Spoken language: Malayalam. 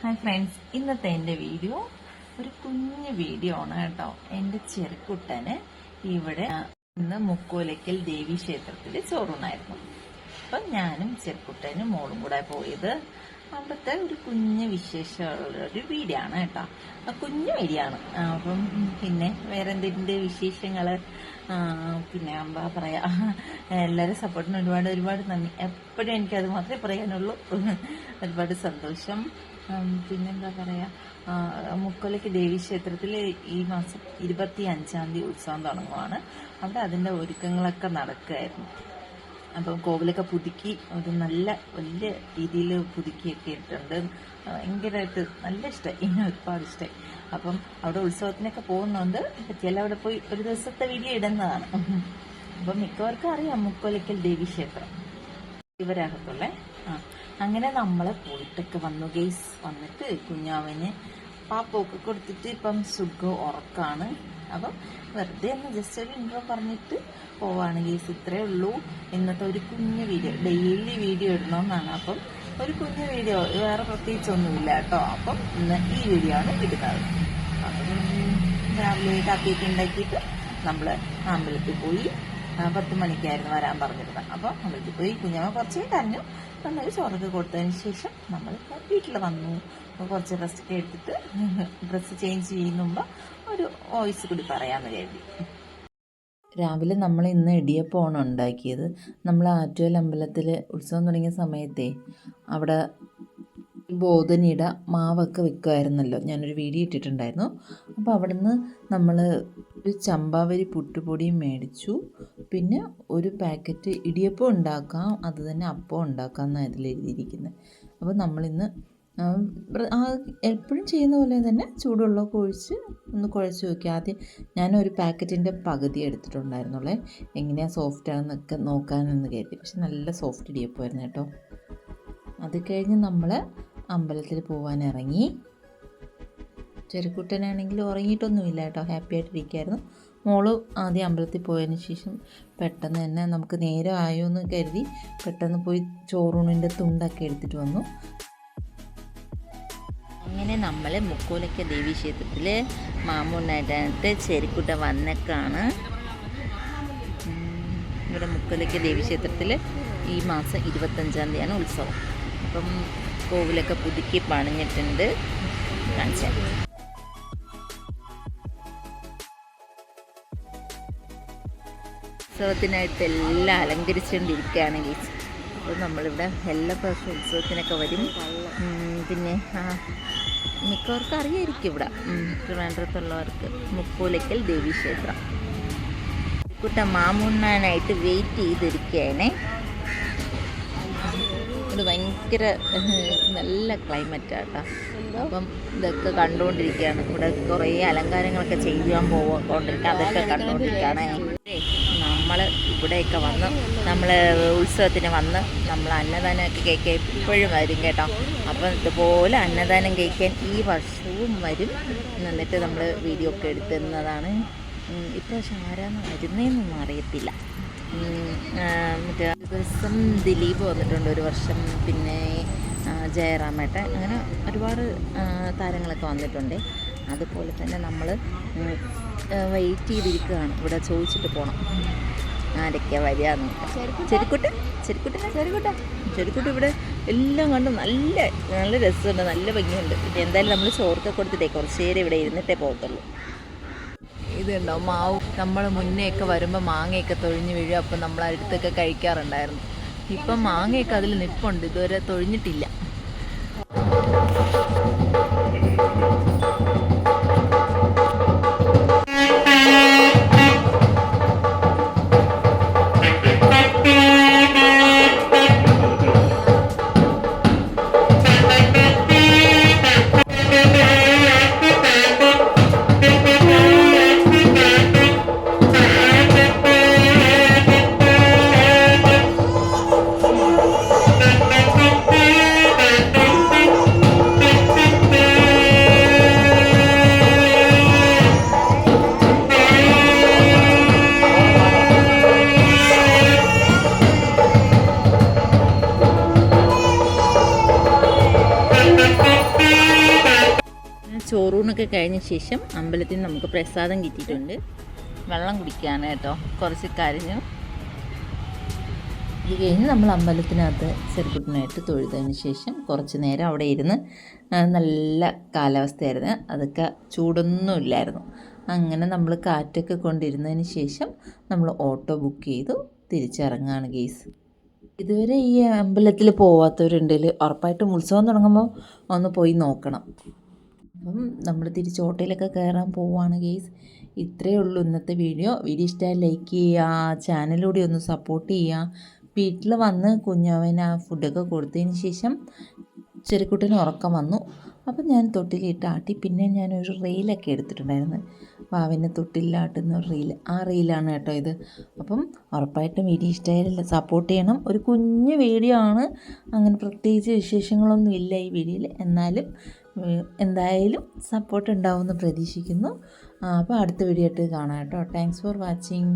ഹായ് ഫ്രണ്ട്സ് ഇന്നത്തെ എന്റെ വീഡിയോ ഒരു കുഞ്ഞു വീഡിയോ ആണ് കേട്ടോ. എന്റെ ചെറുക്കുട്ടന് ഇവിടെ ഇന്ന് മുക്കോലയ്ക്കൽ ദേവി ക്ഷേത്രത്തിൽ ചോറുണ്ടായിരുന്നു അപ്പം ഞാനും ചെറുക്കുട്ടനും മോളും കൂടെ പോയത് അവിടുത്തെ ഒരു കുഞ്ഞു വിശേഷമുള്ള ഒരു വീഡിയോ ആണ് കേട്ടോ. കുഞ്ഞു വീഡിയോ ആണ്. അപ്പം പിന്നെ വേറെ എന്തിന്റെ വിശേഷങ്ങൾ പിന്നെ എന്താ പറയാ എല്ലാവരും സപ്പോർട്ടിന് ഒരുപാട് ഒരുപാട് നന്ദി. എപ്പോഴും എനിക്കത് മാത്രമേ പറയാനുള്ളൂ. ഒരുപാട് സന്തോഷം. പിന്നെന്താ പറയാ ആ, മുക്കൊലയ്ക്ക് ദേവി ക്ഷേത്രത്തിൽ ഈ മാസം ഇരുപത്തി അഞ്ചാം തീയതി ഉത്സവം തുടങ്ങുവാണ്. അവിടെ അതിന്റെ ഒരുക്കങ്ങളൊക്കെ നടക്കുകയായിരുന്നു അപ്പം കോവിലൊക്കെ പുതുക്കി ഒരു നല്ല വലിയ രീതിയിൽ പുതുക്കിയൊക്കെ ഇട്ടുണ്ട് ഭയങ്കരമായിട്ട് നല്ല ഇഷ്ടമായി ഒരുപാട് ഇഷ്ടമായി അപ്പം അവിടെ ഉത്സവത്തിനൊക്കെ പോകുന്നുണ്ട്. ചില അവിടെ പോയി ഒരു ദിവസത്തെ വീഡിയോ ഇടുന്നതാണ്. അപ്പം മിക്കവർക്കും അറിയാം മുക്കൊലയ്ക്കൽ ദേവി ക്ഷേത്രം. ഇവരകത്തുള്ളേ ആ അങ്ങനെ നമ്മളെ പോയിട്ടൊക്കെ വന്നു. ഗെയ്സ് വന്നിട്ട് കുഞ്ഞാവന് പാപ്പൊക്കെ കൊടുത്തിട്ട് ഇപ്പം സുഖം ഉറക്കാണ്. അപ്പം വെറുതെ ഒന്ന് ജസ്റ്റ് ഒരു ഇൻട്രോ പറഞ്ഞിട്ട് പോവാണ് ഗെയ്സ്. ഇത്രേ ഉള്ളൂ. ഇന്നത്തെ ഒരു കുഞ്ഞു വീഡിയോ ഡെയിലി വീഡിയോ ഇടണമെന്നാണ് അപ്പം ഒരു കുഞ്ഞു വീഡിയോ വേറെ പ്രത്യേകിച്ചൊന്നുമില്ല കേട്ടോ. അപ്പം ഇന്ന് ഈ വീഡിയോ ആണ് ഇടുന്നത്. അപ്പം രാവിലെ കാപ്പിയൊക്കെ ഉണ്ടാക്കിയിട്ട് നമ്മൾ അമ്പലത്തിൽ പോയി പത്ത് മണിക്കായിരുന്നു വരാൻ പറഞ്ഞിരുന്നത്. അപ്പോൾ അമ്പലത്തിൽ പോയി കുഞ്ഞമ്മ കുറച്ച് കരഞ്ഞു നന്നായി ചോറൊക്കെ കൊടുത്തതിന് ശേഷം നമ്മൾ വീട്ടിൽ വന്നു. കുറച്ച് റെസ്റ്റ് ഒക്കെ എടുത്തിട്ട് ഡ്രസ്സ് ചേഞ്ച് ചെയ്യുന്നുമ്പോൾ ഒരു വോയിസ് കൂടി പറയാമെന്ന് കരുതി രാവിലെ നമ്മൾ ഇന്ന് ഇടിയപ്പമാണ് ഉണ്ടാക്കിയത്. നമ്മൾ ആറ്റുവൽ അമ്പലത്തിൽ ഉത്സവം തുടങ്ങിയ സമയത്തെ അവിടെ ബോധനിയുടെ മാവൊക്കെ വിൽക്കുമായിരുന്നല്ലോ ഞാനൊരു വീഡിയോ ഇട്ടിട്ടുണ്ടായിരുന്നു. അപ്പോൾ അവിടുന്ന് നമ്മൾ ഒരു ചമ്പാവരി പുട്ടുപൊടിയും മേടിച്ചു. പിന്നെ ഒരു പാക്കറ്റ് ഇടിയപ്പം ഉണ്ടാക്കാം അത് തന്നെ അപ്പം ഉണ്ടാക്കാം എന്നാണ് ഇതിൽ എഴുതിയിരിക്കുന്നത് അപ്പോൾ നമ്മളിന്ന് എപ്പോഴും ചെയ്യുന്ന പോലെ തന്നെ ചൂടുവെള്ളമൊക്കെ ഒഴിച്ച് ഒന്ന് കുഴച്ച് നോക്കി. ആദ്യം ഞാനൊരു പാക്കറ്റിന്റെ പകുതി എടുത്തിട്ടുണ്ടായിരുന്നുള്ളേ. എങ്ങനെയാണ് സോഫ്റ്റ് ആണെന്നൊക്കെ നോക്കാനെന്ന് കരുതി. പക്ഷെ നല്ല സോഫ്റ്റ് ഇടിയപ്പമായിരുന്നു കേട്ടോ. അത് കഴിഞ്ഞ് നമ്മൾ അമ്പലത്തിൽ പോകാൻ ഇറങ്ങി ചെറുക്കുട്ടനാണെങ്കിൽ ഉറങ്ങിയിട്ടൊന്നുമില്ല കേട്ടോ. ഹാപ്പി ആയിട്ടിരിക്കുകയായിരുന്നു മോൾ ആദ്യം അമ്പലത്തിൽ പോയതിന് ശേഷം പെട്ടെന്ന് തന്നെ നമുക്ക് നേരം ആയോ എന്ന് കരുതി പെട്ടെന്ന് പോയി ചോറൂണിന്റെ തുണ്ടൊക്കെ എടുത്തിട്ട് വന്നു. അങ്ങനെ നമ്മൾ മുക്കോലയ്ക്ക ദേവി ക്ഷേത്രത്തിൽ മാമൂന്നായിട്ട് ചെരിക്കുട്ട വന്നേക്കാണ് ഇവിടെ മുക്കോലയ്ക്ക ദേവി ക്ഷേത്രത്തിൽ ഈ മാസം ഇരുപത്തഞ്ചാം തീയതിയാണ് ഉത്സവം. അപ്പം കോവിലൊക്കെ പുതുക്കി പണിഞ്ഞിട്ടുണ്ട്. കാണിച്ചാൽ ഉത്സവത്തിനായിട്ട് എല്ലാം അലങ്കരിച്ചുകൊണ്ടിരിക്കുകയാണ് ഗീസ്. അപ്പോൾ നമ്മളിവിടെ എല്ലാ പ്രാവശ്യം ഉത്സവത്തിനൊക്കെ വരും. പിന്നെ മിക്കവർക്കും അറിയായിരിക്കും ഇവിടെ. ട്രിവാൻഡ്രത്തുള്ളവർക്ക് മുക്കൂലയ്ക്കൽ ദേവീക്ഷേത്രം. കുട്ട മാമുണ്ണാനായിട്ട് വെയിറ്റ് ചെയ്തിരിക്കുകയാണേ. ഇത് ഭയങ്കര നല്ല നല്ല ക്ലൈമറ്റാട്ടോ അപ്പം ഇതൊക്കെ കണ്ടുകൊണ്ടിരിക്കുകയാണ്. ഇവിടെ കുറേ അലങ്കാരങ്ങളൊക്കെ ചെയ്യാൻ പോകൊണ്ടിരിക്കുക അതൊക്കെ കണ്ടുകൊണ്ടിരിക്കുകയാണ്. ഇവിടെയൊക്കെ വന്ന് നമ്മൾ ഉത്സവത്തിന് വന്ന് നമ്മൾ അന്നദാനമൊക്കെ കേൾക്കാൻ എപ്പോഴും വരും കേട്ടോ. അപ്പം ഇതുപോലെ അന്നദാനം കഴിക്കാൻ ഈ വർഷവും വരും എന്നിട്ട് നമ്മൾ വീഡിയോ ഒക്കെ എടുത്തുന്നതാണ്. ഇപ്രാവശ്യം ആരാന്ന് വരുന്നതെന്നൊന്നും അറിയത്തില്ല. മറ്റേ ദിവസം ദിലീപ് വന്നിട്ടുണ്ട് ഒരു വർഷം പിന്നെ ജയറാമേട്ട അങ്ങനെ ഒരുപാട് താരങ്ങളൊക്കെ വന്നിട്ടുണ്ട്. അതുപോലെ തന്നെ നമ്മൾ വെയിറ്റ് ചെയ്തിരിക്കുകയാണ്. ഇവിടെ ചോദിച്ചിട്ട് പോകണം ആരൊക്കെയാ വരികയെന്ന്. ചെരിക്കുട്ട് ചെരിക്കുട്ട് ചെരിക്കുട്ട ചെരിക്കുട്ട് ഇവിടെ എല്ലാം കണ്ട് നല്ല നല്ല രസമുണ്ട് നല്ല ഭംഗിയുണ്ട്. പിന്നെ എന്തായാലും നമ്മൾ ചോറൊക്കെ കൊടുത്തിട്ടേ കുറച്ച് നേരം ഇവിടെ ഇരുന്നിട്ടേ പോകത്തുള്ളൂ. ഇതുണ്ടോ മാവ്. നമ്മൾ മുന്നേ ഒക്കെ വരുമ്പോൾ മാങ്ങയൊക്കെ തൊഴിഞ്ഞ് വീഴും. അപ്പം നമ്മൾ അടുത്തൊക്കെ കഴിക്കാറുണ്ടായിരുന്നു. ഇപ്പം മാങ്ങയൊക്കെ അതിൽ നിൽപ്പുണ്ട് ഇതുവരെ തൊഴിഞ്ഞിട്ടില്ല. ചോറൂണൊക്കെ കഴിഞ്ഞ ശേഷം അമ്പലത്തിൽ നമുക്ക് പ്രസാദം കിട്ടിയിട്ടുണ്ട്. വെള്ളം കുടിക്കുകയാണ് കേട്ടോ. കുറച്ച് കരഞ്ഞു. ഇത് കഴിഞ്ഞ് നമ്മൾ അമ്പലത്തിനകത്ത് ചെറുക്കുട്ടനായിട്ട് തൊഴുതതിന് ശേഷം കുറച്ച് നേരം അവിടെ ഇരുന്ന് നല്ല കാലാവസ്ഥയായിരുന്നു. അതൊക്കെ ചൂടൊന്നുമില്ലായിരുന്നു അങ്ങനെ നമ്മൾ കാറ്റൊക്കെ കൊണ്ടിരുന്നതിന് ശേഷം നമ്മൾ ഓട്ടോ ബുക്ക് ചെയ്തു. തിരിച്ചിറങ്ങുകയാണ് ഗെയ്സ് ഇതുവരെ ഈ അമ്പലത്തിൽ പോവാത്തവരുണ്ടെങ്കിൽ ഉറപ്പായിട്ടും ഉത്സവം തുടങ്ങുമ്പോൾ ഒന്ന് പോയി നോക്കണം. അപ്പം നമ്മൾ തിരിച്ച് ഓട്ടോയിലൊക്കെ കയറാൻ പോവുകയാണ് ഗെയ്സ് ഇത്രയേ ഉള്ളൂ ഇന്നത്തെ വീഡിയോ. വീഡിയോ ഇഷ്ടമായി ലൈക്ക് ചെയ്യുക ചാനലിലൂടെ ഒന്ന് സപ്പോർട്ട് ചെയ്യുക. വീട്ടിൽ വന്ന് കുഞ്ഞവന് ആ ഫുഡൊക്കെ കൊടുത്തതിന് ശേഷം ചെറുക്കുട്ടിന് ഉറക്കം വന്നു. അപ്പം ഞാൻ തൊട്ടിലിട്ട് ആട്ടി. പിന്നെ ഞാനൊരു റീലൊക്കെ എടുത്തിട്ടുണ്ടായിരുന്നു. വാവിനെ തൊട്ടിലാട്ടുന്ന ഒരു റീൽ ആ റീലാണ് കേട്ടോ ഇത്. അപ്പം ഉറപ്പായിട്ടും വീഡിയോ ഇഷ്ടമായില്ല സപ്പോർട്ട് ചെയ്യണം. ഒരു കുഞ്ഞു വീഡിയോ ആണ്. അങ്ങനെ പ്രത്യേകിച്ച് വിശേഷങ്ങളൊന്നും ഇല്ല ഈ വീഡിയോയിൽ. എന്നാലും എന്തായാലും സപ്പോർട്ട് ഉണ്ടാവുമെന്ന് പ്രതീക്ഷിക്കുന്നു. അപ്പോൾ അടുത്ത വീഡിയോ ആയിട്ട് കാണാം കേട്ടോ. Thanks for watching